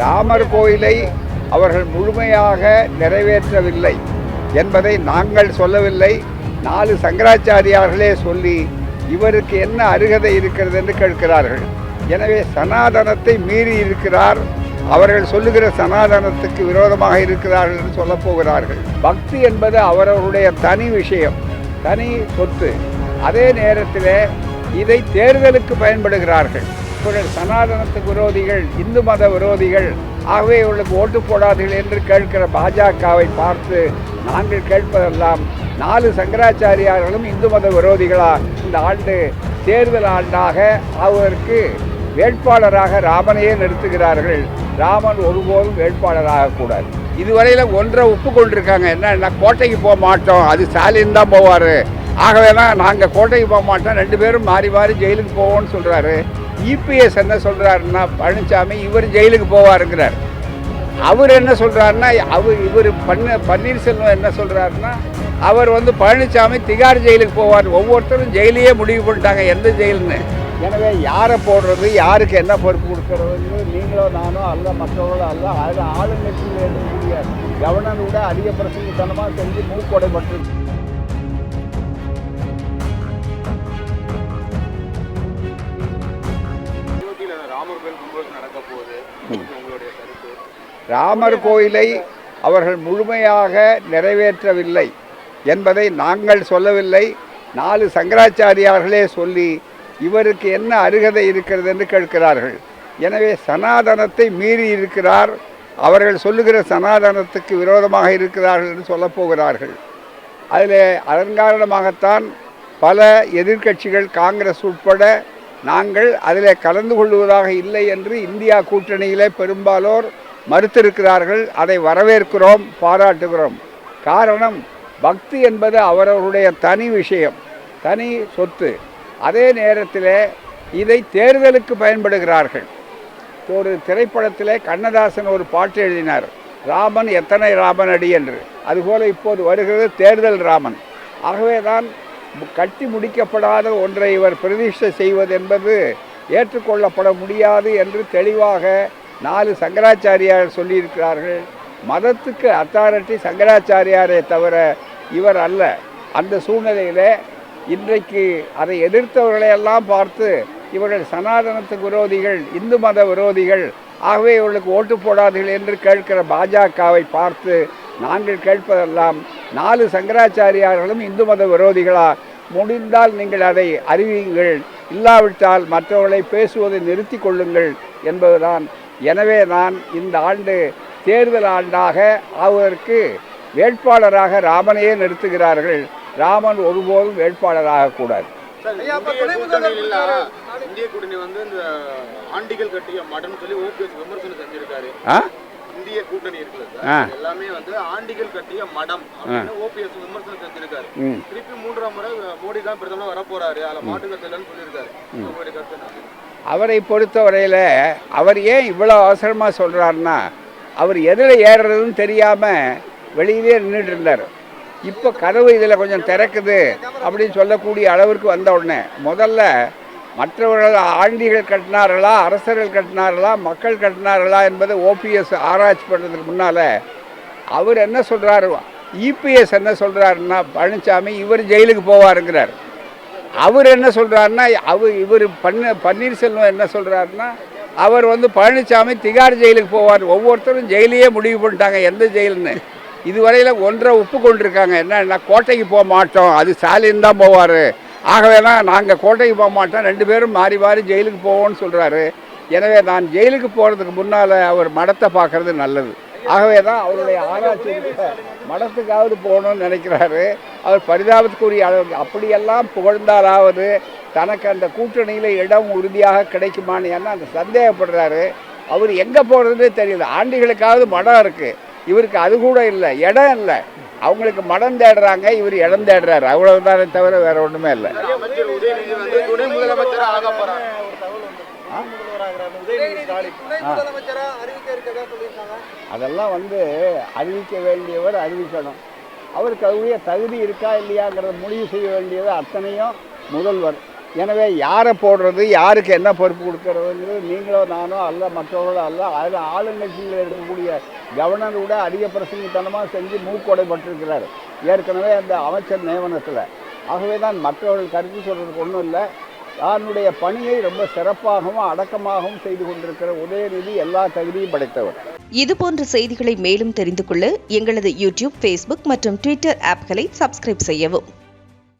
ராமர் கோயிலை அவர்கள் முழுமையாக நிறைவேற்றவில்லை என்பதை நாங்கள் சொல்லவில்லை. நாலு சங்கராச்சாரியார்களே சொல்லி இவருக்கு என்ன அருகதை இருக்கிறது என்று கேட்கிறார்கள். எனவே சனாதனத்தை மீறி இருக்கிறார். அவர்கள் சொல்லுகிற சனாதனத்துக்கு விரோதமாக இருக்கிறார்கள் என்று சொல்லப் போகிறார்கள். பக்தி என்பது அவரவருடைய தனி விஷயம் தனி சொத்து. அதே நேரத்தில் இதை தேர்தலுக்கு பயன்படுகிறார்கள். இவர்கள் சனாதனத்துக்கு விரோதிகள் இந்து மத விரோதிகள் ஆகவே இவர்களுக்கு ஓட்டு போடாதீர்கள் என்று கேட்கிற பாஜகவை பார்த்து நாங்கள் கேட்பதெல்லாம் நாலு சங்கராச்சாரியார்களும் இந்து மத விரோதிகளா? இந்த ஆண்டு தேர்தல் ஆண்டாக அவருக்கு வேட்பாளராக ராமனையே நிறுத்துகிறார்கள். ராமன் ஒருபோதும் வேட்பாளராக கூடாது. இதுவரையில் ஒன்றை ஒப்பு கொண்டிருக்காங்க. என்னன்னா கோட்டைக்கு போக மாட்டோம். அது ஸ்டாலின் தான் போவார். ஆகவே தான் நாங்கள் கோட்டைக்கு போக மாட்டோம். ரெண்டு பேரும் மாறி மாறி ஜெயிலுக்கு போவோம்னு சொல்கிறாரு இபிஎஸ் என்ன சொல்கிறாருன்னா பழனிசாமி இவர் ஜெயிலுக்கு போவாருங்கிறார். அவர் என்ன சொல்கிறாருன்னா அவர் இவர் பண்ண பன்னீர்செல்வம் என்ன சொல்கிறாருன்னா அவர் வந்து பழனிசாமி திகார் ஜெயிலுக்கு போவார். ஒவ்வொருத்தரும் ஜெயிலையே முடிவு பண்ணிட்டாங்க. எந்த ஜெயிலுன்னு எனவே யாரை போடுறது யாருக்கு என்ன பொறுப்பு கொடுக்கறதுன்னு நீங்களோ நானோ அல்ல மற்றவர்களோ அல்ல அதில் ஆளுங்கட்சியில் இருக்கக்கூடிய கவர்னர் கூட அதிக பிரசங்கத்தனமாக செஞ்சு மூக்கொடைப்பட்டு ராமர் கோயிலை அவர்கள் முழுமையாக நிறைவேற்றவில்லை என்பதை நாங்கள் சொல்லவில்லை. நாலு சங்கராச்சாரியார்களே சொல்லி இவருக்கு என்ன அருகதை இருக்கிறது என்று கேட்கிறார்கள். எனவே சனாதனத்தை மீறி இருக்கிறார். அவர்கள் சொல்லுகிற சனாதனத்துக்கு விரோதமாக இருக்கிறார்கள் என்று சொல்லப் போகிறார்கள். அதில் அதன் காரணமாகத்தான் பல எதிர்க்கட்சிகள் காங்கிரஸ் உட்பட நாங்கள் அதில் கலந்து கொள்வதாக இல்லை என்று இந்தியா கூட்டணியிலே பெரும்பாலோர் மறுத்திருக்கிறார்கள். அதை வரவேற்கிறோம் பாராட்டுகிறோம். காரணம் பக்தி என்பது அவரவருடைய தனி விஷயம் தனி சொத்து. அதே நேரத்தில் இதை தேர்தலுக்கு பயன்படுகிறார்கள். ஒரு திரைப்படத்திலே கண்ணதாசன் ஒரு பாட்டு எழுதினார் ராமன் எத்தனை ராமன் அடி என்று. அதுபோல இப்போது வருகிறது தேர்தல் ராமன். ஆகவே தான் கட்டி முடிக்கப்படாத ஒன்றை இவர் பிரதிஷ்டை செய்வது என்பது ஏற்றுக்கொள்ளப்பட முடியாது என்று தெளிவாக நாலு சங்கராச்சாரியார் சொல்லியிருக்கிறார்கள். மதத்துக்கு அத்தாரிட்டி சங்கராச்சாரியாரே தவிர இவர் அல்ல. அந்த சூழ்நிலையில் இன்றைக்கு அதை எதிர்த்தவர்களையெல்லாம் பார்த்து இவர்கள் சனாதனத்துக்கு விரோதிகள் இந்து மத விரோதிகள் ஆகவே இவர்களுக்கு ஓட்டு போடாதீர்கள் என்று கேட்கிற பாஜகவை பார்த்து நாங்கள் கேட்பதெல்லாம் நாலு சங்கராச்சாரியார்களும் இந்து மத விரோதிகளா? முடிந்தால் நீங்கள் அதை அறிவியுங்கள். இல்லாவிட்டால் மற்றவர்களை பேசுவதை நிறுத்தி கொள்ளுங்கள் என்பதுதான். எனவே நான் இந்த ஆண்டு தேர்தல் ஆண்டாக ஆவதற்கு வேட்பாளராக ராமனையே நிறுத்துகிறார்கள். ராமன் ஒருபோதும் வேட்பாளராக கூடாது. சார், இந்திய கூட்டணியில இந்திய கூட்டணி வந்து இந்த ஆண்டிகள் கட்டிய மடம் சொல்லி ஓபிஎஸ் விமர்சனம் செஞ்சிருக்காரு. ஆ? இந்திய கூட்டணி. சார் எல்லாமே வந்து ஆண்டிகள் கட்டிய மடம் ஓபிஎஸ் விமர்சனம் செஞ்சிருக்காரு. திருப்பி மூன்றாம் முறை மோடி தான் பிரதமர் வர போறாரு அதுல மாட்டுக்கருத்து இல்லைன்னு சொல்லியிருக்காரு? அவரை பொறுத்தவரையில் அவர் ஏன் இவ்வளோ அவசரமாக சொல்கிறாருன்னா அவர் எதில் ஏறுறதுன்னு தெரியாமல் வெளியிலே நின்றுட்டு இருந்தார். இப்போ கதவு இதில் கொஞ்சம் திறக்குது அப்படின்னு சொல்லக்கூடிய அளவிற்கு வந்த உடனே முதல்ல மற்றவர்கள் ஆண்டிகள் கட்டினார்களா அரசர்கள் கட்டினார்களா மக்கள் கட்டினார்களா என்பதை ஓபிஎஸ் ஆராய்ச்சி பண்ணுறதுக்கு முன்னால் அவர் என்ன சொல்கிறாரு இபிஎஸ் என்ன சொல்கிறாருன்னா பழனிசாமி இவர் ஜெயிலுக்கு போவாருங்கிறார். அவர் என்ன சொல்கிறாருன்னா அவர் இவர் பண்ண பன்னீர்செல்வம் என்ன சொல்கிறாருன்னா அவர் வந்து பழனிசாமி திகார் ஜெயிலுக்கு போவார். ஒவ்வொருத்தரும் ஜெயிலையே முடிவு பண்ணிட்டாங்க எந்த ஜெயிலுன்னு இதுவரையில் ஒன்றை ஒப்பு கொண்டிருக்காங்க. என்னன்னா கோட்டைக்கு போக மாட்டோம். அது ஸ்டாலின் தான் போவார். ஆகவே தான் நாங்கள் கோட்டைக்கு போக மாட்டோம். ரெண்டு பேரும் மாறி மாறி ஜெயிலுக்கு போவோம்னு சொல்கிறாரு எனவே நான் ஜெயிலுக்கு போகிறதுக்கு முன்னால் அவர் மடத்தை பார்க்கறது நல்லது. ஆகவே தான் அவருடைய ஆராய்ச்சி மடத்துக்காவது போகணும்னு நினைக்கிறாரு. அவர் பரிதாபத்துக்குரிய அளவுக்கு அப்படியெல்லாம் புகழ்ந்தாலாவது தனக்கு அந்த கூட்டணியில் இடம் உறுதியாக கிடைக்குமான்னு ஏன்னா அந்த சந்தேகப்படுறாரு. அவர் எங்கே போகிறதுனே தெரியல. ஆண்டிகளுக்காவது மடம் இருக்குது இவருக்கு அது கூட இல்லை இடம் இல்லை. அவங்களுக்கு மடம் தேடுறாங்க இவர் இடம் தேடுறாரு. அவ்வளவுதானே தவிர வேற ஒன்றுமே இல்லை. அதெல்லாம் வந்து அறிவிக்க வேண்டியவர் அறிவிக்கணும். அவருக்கு அதுடைய தகுதி இருக்கா இல்லையாங்கிறத முடிவு செய்ய வேண்டியது அத்தனையும் முதல்வர். எனவே யாரை போடுறது யாருக்கு என்ன பொறுப்பு கொடுக்கறதுங்கிறது நீங்களோ நானோ அல்ல மற்றவர்களோ அல்ல. அதில் ஆளுங்கட்சியில் இருக்கக்கூடிய கவர்னர் கூட அதிக பிரசங்கித்தனமாக செஞ்சு மூக்கொடைப்பட்டிருக்கிறார். ஏற்கனவே அந்த அமைச்சர் நியமனத்தில். ஆகவே தான் மற்றவர்கள் கருத்து சொல்கிறதுக்கு ஒன்றும் இல்லை. தன்னுடைய பணியை ரொம்ப சிறப்பாகவும் அடக்கமாகவும் செய்து கொண்டிருக்கிற உதயநிதி எல்லா தகுதியும் படைத்தவர். இது போன்ற செய்திகளை மேலும் தெரிந்து கொள்ள எங்களது யூடியூப் ஃபேஸ்புக் மற்றும் ட்விட்டர் ஆப்களை சப்ஸ்கிரைப் செய்யவும்.